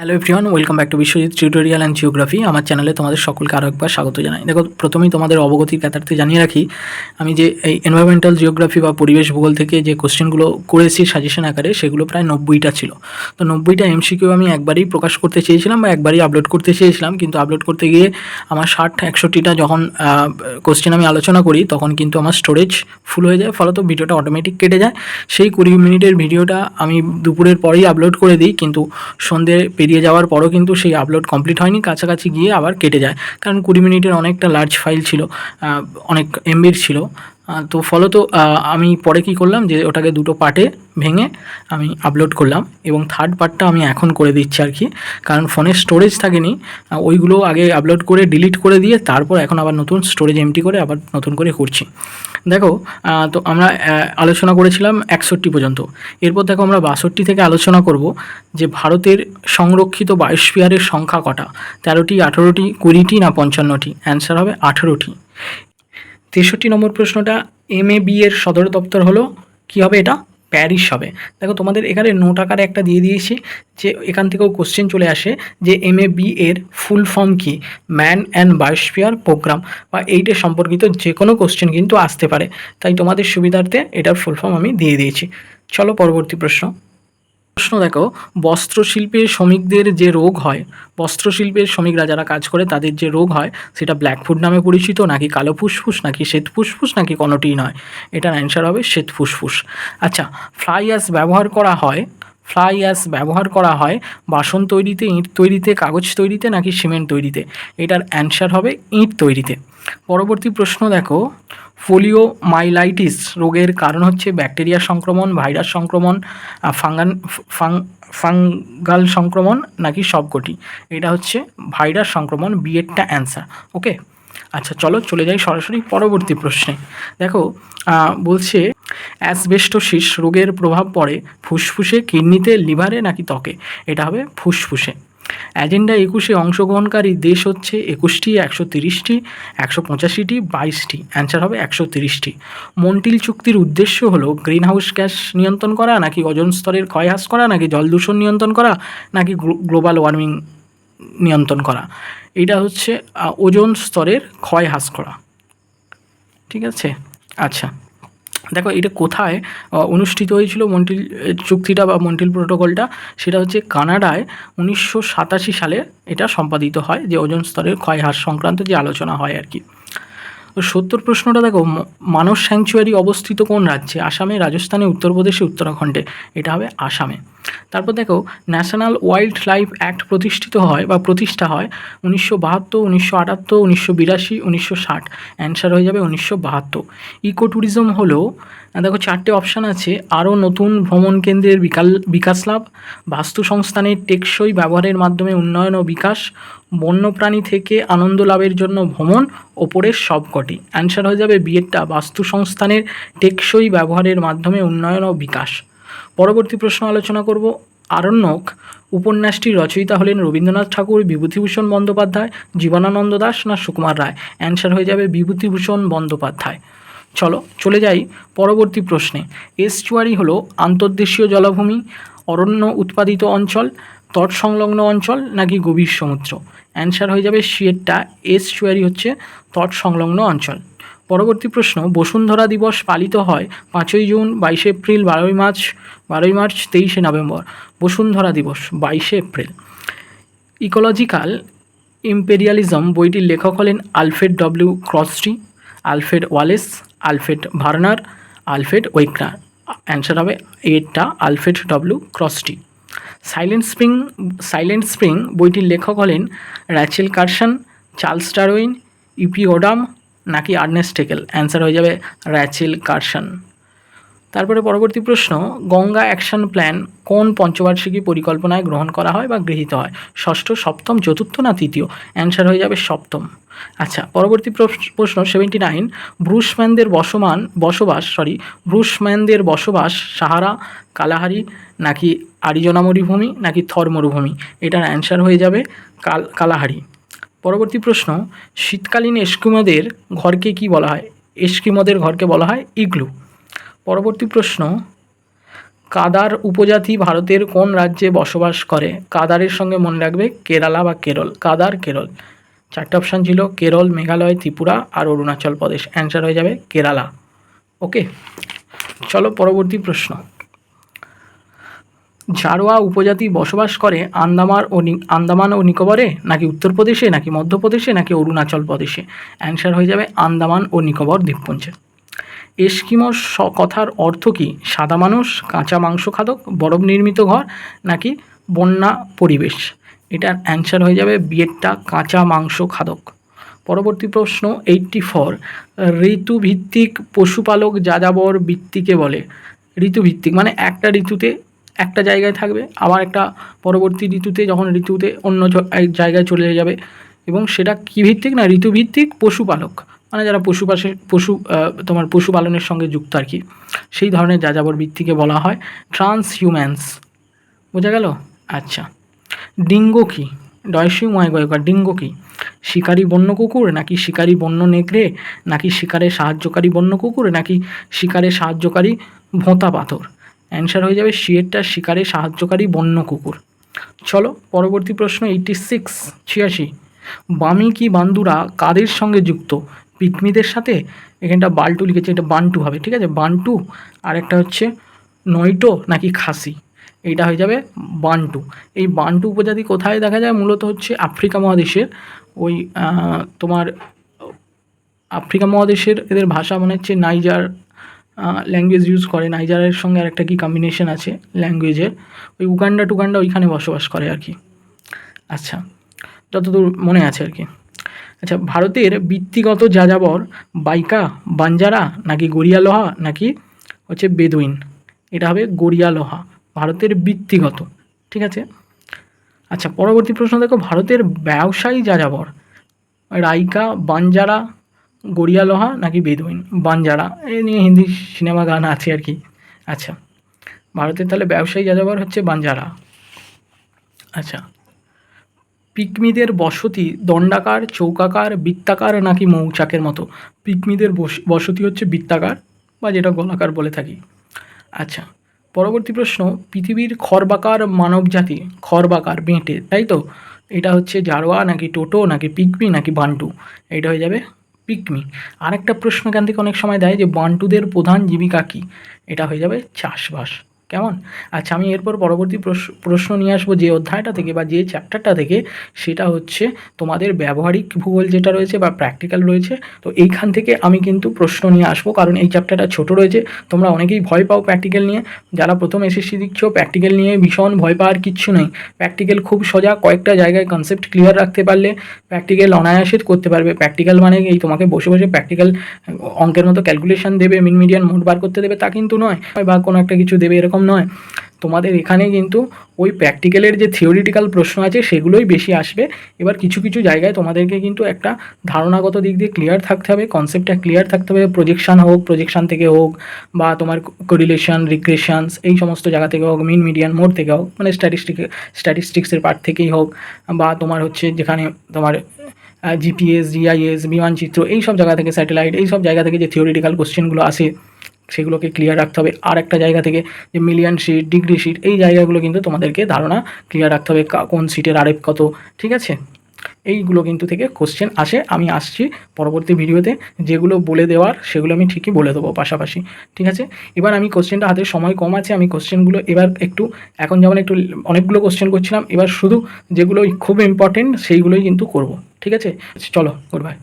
Hello everyone welcome back to Biswajit tutorial and geography আমার চ্যানেলে তোমাদের সকলকে আরও একবার স্বাগত জানাই। দেখো, প্রথমেই তোমাদের অবগতির কাতার্থে জানিয়ে রাখি, আমি যে এই এনভায়রনমেন্টাল জিওগ্রাফি বা পরিবেশ ভূগোল থেকে যে কোশ্চেনগুলো করেছি সাজেশন আকারে, সেগুলো প্রায় নব্বইটা ছিল। তো নব্বইটা এমসিকিউ আমি একবারই প্রকাশ করতে চেয়েছিলাম বা একবারই আপলোড করতে চেয়েছিলাম, কিন্তু আপলোড করতে গিয়ে আমার ষাট একষট্টিটা যখন কোশ্চেন আমি আলোচনা করি, তখন কিন্তু আমার স্টোরেজ ফুল হয়ে যায়, ফলত ভিডিওটা অটোমেটিক কেটে যায়। সেই কুড়ি মিনিটের ভিডিওটা আমি দুপুরের পরেই আপলোড করে দিই, কিন্তু সন্ধে পেরিয়ে যাওয়ার পরও কিন্তু সেই আপলোড কমপ্লিট হয়নি। কাছাকাছি গিয়ে আবার কেটে যায়। কারণ কুড়ি মিনিটের অনেকটা লার্জ ফাইল ছিল অনেক এমবির ছিল। তো ফলত আমি পরে কি করলাম যে ওটাকে দুটো পার্টে ভেঙে আমি আপলোড করলাম এবং থার্ড পার্টটা আমি এখন করে দিচ্ছি আর কি। কারণ ফোনের স্টোরেজ থাকেনি ওইগুলো আগে আপলোড করে ডিলিট করে দিয়ে তারপর এখন আবার নতুন স্টোরেজ এমটি করে আবার নতুন করে করছি। দেখো তো আমরা আলোচনা করেছিলাম একষট্টি পর্যন্ত। এরপর দেখো আমরা বাষট্টি থেকে আলোচনা করব যে ভারতের সংরক্ষিত বায়োস্ফিয়ারের সংখ্যা কটা? তেরোটি, আঠেরোটি, কুড়িটি না পঞ্চান্নটি? অ্যান্সার হবে আঠেরোটি। তেষট্টি নম্বর প্রশ্নটা এম এর সদর দপ্তর হলো, কি হবে এটা? প্যারিস হবে। দেখো, তোমাদের এখানে নোট আকারে একটা দিয়ে দিয়েছি যে, এখান থেকেও কোশ্চেন চলে আসে যে এম এর ফুল ফর্ম কি? ম্যান অ্যান্ড বায়োস্ফিয়ার প্রোগ্রাম বা এইটা সম্পর্কিত যে কোনো কোশ্চেন কিন্তু আসতে পারে। তাই তোমাদের সুবিধার্থে এটার ফুল ফর্ম আমি দিয়ে দিয়েছি। চলো, পরবর্তী প্রশ্ন। প্রশ্ন দেখো বস্ত্রশিল্পের শ্রমিকদের যে রোগ হয় বস্ত্রশিল্পের শ্রমিকরা যারা কাজ করে তাদের যে রোগ হয়, সেটা ব্ল্যাকফুট নামে পরিচিত, নাকি কালো ফুসফুস, নাকি শ্বেত ফুসফুস, নাকি কোনোটিই নয়। এটার অ্যান্সার হবে শ্বেত ফুসফুস। আচ্ছা ফ্লাই অ্যাশ ব্যবহার করা হয়, ফ্লাই অ্যাশ ব্যবহার করা হয় বাসন তৈরিতে, ইঁট তৈরিতে, কাগজ তৈরিতে, নাকি সিমেন্ট তৈরিতে? এটার অ্যান্সার হবে ইঁট তৈরিতে। পরবর্তী প্রশ্ন দেখো ফোলিও মাইলাইটিস রোগের কারণ হচ্ছে ব্যাকটেরিয়া সংক্রমণ, ভাইরাস সংক্রমণ ফাঙ্গান, ফাং, ফাঙ্গাল সংক্রমণ নাকি সবকটি। এটা হচ্ছে ভাইরাস সংক্রমণ বিয়েরটা অ্যান্সার, ওকে? আচ্ছা চলো চলে যাই সরাসরি পরবর্তী প্রশ্নে। দেখো বলছে, অ্যাসবেস্টোসিস রোগের প্রভাব পড়ে ফুসফুসে, কিডনিতে, লিভারে নাকি ত্বকে? এটা হবে ফুসফুসে। অ্যাজেন্ডা একুশে অংশগ্রহণকারী দেশ হচ্ছে একুশটি, একশো তিরিশটি, একশো পঁচাশিটি, বাইশটি। অ্যান্সার হবে একশো তিরিশটি। মন্টিল চুক্তির উদ্দেশ্য হলো গ্রিন হাউস গ্যাস নিয়ন্ত্রণ করা, নাকি ওজন স্তরের ক্ষয় হ্রাস করা, নাকি জল দূষণ নিয়ন্ত্রণ করা, নাকি গ্লোবাল ওয়ার্মিং নিয়ন্ত্রণ করা। এটা হচ্ছে ওজন স্তরের ক্ষয় হ্রাস করা। ঠিক আছে? আচ্ছা। দেখো এটা কোথায় অনুষ্ঠিত হয়েছিল মন্টিল চুক্তিটা বা মন্টিল প্রোটোকলটা, সেটা হচ্ছে কানাডায় উনিশশো সাতাশি সালে এটা সম্পাদিত হয়, যে ওজন স্তরের ক্ষয় হ্রাস সংক্রান্ত যে আলোচনা হয় আর কি। তো সত্তর প্রশ্নটা দেখো মানব স্যাংচুয়ারি অবস্থিত কোন রাজ্যে? আসামে, রাজস্থানে, উত্তরপ্রদেশে, উত্তরাখণ্ডে, এটা হবে আসামে। তারপর দেখো ন্যাশনাল ওয়াইল্ড লাইফ অ্যাক্ট প্রতিষ্ঠিত হয় বা প্রতিষ্ঠা হয় উনিশশো বাহাত্তর, উনিশশো আটাত্তর, উনিশশো বিরাশি, উনিশশো ষাট। অ্যান্সার হয়ে যাবে উনিশশো বাহাত্তর। ইকো ট্যুরিজম হলো দেখো চারটে অপশান আছে। আরও নতুন ভ্রমণ কেন্দ্রের বিকাল বিকাশ লাভ বাস্তু সংস্থানের টেকসই ব্যবহারের মাধ্যমে উন্নয়ন ও বিকাশ, বন্যপ্রাণী থেকে আনন্দ লাভের জন্য ভ্রমণ, ওপরের সবকটি। অ্যান্সার হয়ে যাবে বিয়েরটা বাস্তু সংস্থানের টেকসই ব্যবহারের মাধ্যমে উন্নয়ন ও বিকাশ। পরবর্তী প্রশ্ন আলোচনা করব। আরণ্যক উপন্যাসটির রচয়িতা হলেন রবীন্দ্রনাথ ঠাকুর, বিভূতিভূষণ বন্দ্যোপাধ্যায়, জীবনানন্দ দাস না সুকুমার রায়? অ্যান্সার হয়ে যাবে বিভূতিভূষণ বন্দ্যোপাধ্যায়। চলো, চলে যাই পরবর্তী প্রশ্নে। এস্টুয়ারি হলো আন্তর্দেশীয় জলাভূমি, অরণ্য উৎপাদিত অঞ্চল, তৎসংলগ্ন অঞ্চল নাকি গভীর সমুদ্র? অ্যান্সার হয়ে যাবে সিয়েরটা এস্টুয়ারি হচ্ছে তৎসংলগ্ন অঞ্চল। পরবর্তী প্রশ্ন, বসুন্ধরা দিবস পালিত হয় পাঁচই জুন, বাইশে এপ্রিল, বারোই মার্চ বারোই মার্চ, তেইশে নভেম্বর। বসুন্ধরা দিবস, বাইশে এপ্রিল। ইকোলজিক্যাল ইম্পেরিয়ালিজম বইটির লেখক হলেন Alfred W Crosby, Alfred Wallace, Alfred Werner, Alfred Wegener answer হবে এটা Alfred W Crosby. Silent spring silent spring বইটির লেখক হলেন Rachel Carson Charles Darwin E P Odum নাকি আর্নেস্ট টেকেল অ্যান্সার হয়ে যাবে র্যাচেল কার্সন তারপরে পরবর্তী প্রশ্ন, গঙ্গা অ্যাকশন প্ল্যান কোন পঞ্চবার্ষিকী পরিকল্পনায় গ্রহণ করা হয় বা গৃহীত হয়? ষষ্ঠ, সপ্তম, চতুর্থ না তৃতীয়? অ্যান্সার হয়ে যাবে সপ্তম। আচ্ছা পরবর্তী প্রশ- প্রশ্ন সেভেন্টি নাইন ব্রুশম্যানদের বসমান, বসবাস সরি ব্রুশম্যানদের বসবাস সাহারা, কালাহারি নাকি আরিজোনা মরুভূমি নাকি থর মরুভূমি? এটার অ্যান্সার হয়ে যাবে কাল, কালাহারি। পরবর্তী প্রশ্ন, শীতকালীন এস্কিমোদের ঘরকে কি বলা হয়? এস্কিমোদের ঘরকে বলা হয় ইগলু। পরবর্তী প্রশ্ন, কাদার উপজাতি ভারতের কোন রাজ্যে বসবাস করে? কাদারের সঙ্গে মনে রাখবে কেরালা বা কেরল। কাদার, কেরল। চারটে অপশান ছিল, কেরল, মেঘালয়, ত্রিপুরা আর অরুণাচল প্রদেশ। অ্যান্সার হয়ে যাবে কেরালা। ওকে, চলো পরবর্তী প্রশ্ন। জারোয়া উপজাতি বসবাস করে আন্দামান ও আন্দামান ও নিকোবরে? নাকি উত্তরপ্রদেশে, নাকি মধ্যপ্রদেশে, নাকি অরুণাচল প্রদেশে? অ্যান্সার হয়ে যাবে আন্দামান ও নিকোবর দ্বীপপুঞ্জে। এস্কিমো স- কথার অর্থ কি? সাদা মানুষ, কাঁচা মাংস খাদক বরফ নির্মিত ঘর, নাকি বন্যা পরিবেশ? এটার অ্যান্সার হয়ে যাবে বিয়েরটা কাঁচা মাংস খাদক পরবর্তী প্রশ্ন এইটটি ফোর। ঋতুভিত্তিক পশুপালক যাযাবর বৃত্তিকে বলে। ঋতুভিত্তিক মানে একটা ঋতুতে একটা জায়গায় থাকবে, আবার একটা পরবর্তী ঋতুতে, যখন ঋতুতে অন্য এক জায়গায় চলে যাবে। এবং সেটা কী ভিত্তিক না, ঋতুভিত্তিক পশুপালক। মানে যারা পশুপাশে পশু তোমার পশুপালনের সঙ্গে যুক্ত আর কি। সেই ধরনের যাযাবর বৃত্তিকে বলা হয় ট্রান্স হিউম্যান্স বোঝা গেল? আচ্ছা। ডিঙ্গো কি? ডয়সি ময় গয়কার ডিঙ্গো কি? শিকারী বন্য কুকুর নাকি শিকারী বন্য নেকড়ে? নাকি শিকারে সাহায্যকারী বন্য কুকুর নাকি শিকারে সাহায্যকারী ভোঁতা পাথর? অ্যান্সার হয়ে যাবে সিয়েরটা শিকারে সাহায্যকারী বন্য কুকুর। চলো, পরবর্তী প্রশ্ন এইটটি সিক্স ছিয়াশি। বামি কি বান্দুরা কাদের সঙ্গে যুক্ত? পিকমিদের সাথে? এখানটা বাল্টু লিখেছে, এটা বান্টু হবে, ঠিক আছে? বান্টু, আর একটা হচ্ছে নয়টো নাকি খাসি। এইটা হয়ে যাবে বান্টু। এই বান্টু উপজাতি কোথায় দেখা যায়? মূলত হচ্ছে আফ্রিকা মহাদেশের ওই তোমার আফ্রিকা মহাদেশের এদের ভাষা মনে হচ্ছে নাইজার ল্যাঙ্গুয়েজ ইউজ করে। নাইজারের সঙ্গে আরেকটা কি কম্বিনেশন আছে ল্যাঙ্গুয়েজের ওই উগান্ডা টুগান্ডা ওইখানে বসবাস করে আর কি। আচ্ছা যতদূর মনে আছে আর কি। আচ্ছা ভারতের বৃত্তিগত যাযাবর বাইকা, বাঞ্জারা, নাকি গড়িয়া লোহা নাকি হচ্ছে বেদুইন? এটা হবে গড়িয়া লোহা ভারতের বৃত্তিগত। ঠিক আছে? আচ্ছা পরবর্তী প্রশ্ন দেখো, ভারতের ব্যবসায়ী যাযাবর, রাইকা, বাঞ্জারা গড়িয়া লোহা নাকি বেদুইন? বানজারা এ নিয়ে হিন্দি সিনেমা গান আছে আর কি। আচ্ছা ভারতের তাহলে ব্যবসায়ী যাযাবর হচ্ছে বানজারা আচ্ছা পিকমিদের বসতি দণ্ডাকার, চৌকাকার, বৃত্তাকার নাকি মৌচাকের মতো? পিকমিদের বস- বসতি হচ্ছে বৃত্তাকার বা যেটা গোলাকার বলে থাকি। আচ্ছা পরবর্তী প্রশ্ন, পৃথিবীর খরবাকার মানবজাতি খরবাকার বেঁটে, তাই তো? এটা হচ্ছে জারোয়া নাকি টোটো, নাকি পিকমি, নাকি বান্টু? এটা হয়ে যাবে। পিকমি আরেকটা প্রশ্ন এখান থেকে অনেক সময় দেয় যে, বান্টুদের প্রধান জীবিকা কী? এটা হয়ে যাবে চাষবাস। কেমন? আচ্ছা আমি এরপর পরবর্তী প্রশ- প্রশ্ন নিয়ে আসব যে অধ্যায়টা থেকে বা যে চ্যাপ্টারটা থেকে, সেটা হচ্ছে তোমাদের ব্যবহারিক ভূগোল যেটা রয়েছে বা প্র্যাকটিক্যাল রয়েছে। তো এইখান থেকে আমি কিন্তু প্রশ্ন নিয়ে আসব, কারণ এই চ্যাপ্টারটা ছোট রয়েছে, তোমরা অনেকেই ভয় পাও প্র্যাকটিক্যাল নিয়ে। যারা প্রথম এসএসসি দিচ্ছ প্র্যাকটিক্যাল নিয়ে ভীষণ ভয় পাওয়ার কিচ্ছু নেই। প্র্যাকটিক্যাল খুব সোজা, কয়েকটা জায়গায় কনসেপ্ট ক্লিয়ার রাখতে পারলে প্র্যাকটিক্যাল অনায়াসে করতে পারবে। প্র্যাকটিক্যাল মানে এই তোমাকে বসে বসে প্র্যাকটিক্যাল অঙ্কের মতো ক্যালকুলেশন দেবে মিন মিডিয়ান মোট বার করতে দেবে, তা কিন্তু নয়। বা কোনো একটা কিছু দেবে, এরকম নয়। তোমাদের এখানে কিন্তু ওই প্র্যাকটিক্যালের যে থিওরিটিক্যাল প্রশ্ন আছে, সেগুলোই বেশি আসবে। এবার কিছু কিছু জায়গায় তোমাদেরকে কিন্তু একটা ধারণাগত দিক দিয়ে ক্লিয়ার থাকতে হবে কনসেপ্টটা ক্লিয়ার থাকতে হবে প্রজেকশান হোক প্রজেকশান থেকে হোক, বা তোমার কোরিলেশন রিগ্রেশনস এই সমস্ত জায়গা থেকে হোক মিন মিডিয়ান মোড থেকে হোক মানে স্ট্যাটিস্টিক স্ট্যাটিস্টিক্সের পার্ট থেকেই হোক, বা তোমার হচ্ছে যেখানে তোমার জিপিএস জিআইএস বিমানচিত্র এই সব জায়গা থেকে স্যাটেলাইট এই সব জায়গা থেকে যে থিওরিটিক্যাল কোশ্চেনগুলো আসে সেগুলোকে ক্লিয়ার রাখতে হবে। আর একটা জায়গা থেকে যে মিলিয়ন শিট ডিগ্রি শিট এই জায়গাগুলো কিন্তু তোমাদেরকে ধারণা ক্লিয়ার রাখতে হবে কোন সিটের আরেফ কত, ঠিক আছে? এইগুলো কিন্তু থেকে কোশ্চেন আসে। আমি আসছি পরবর্তী ভিডিওতে যেগুলো বলে দেওয়ার, সেগুলো আমি ঠিকই বলে দেবো পাশাপাশি, ঠিক আছে? এবার আমি কোশ্চেনটা হাতে সময় কম আছে, আমি কোশ্চেনগুলো এবার একটু, এখন যেমন একটু অনেকগুলো কোশ্চেন করছিলাম, এবার শুধু যেগুলো খুব ইম্পর্টেন্ট সেইগুলোই কিন্তু করব, ঠিক আছে? চলো গুড বাই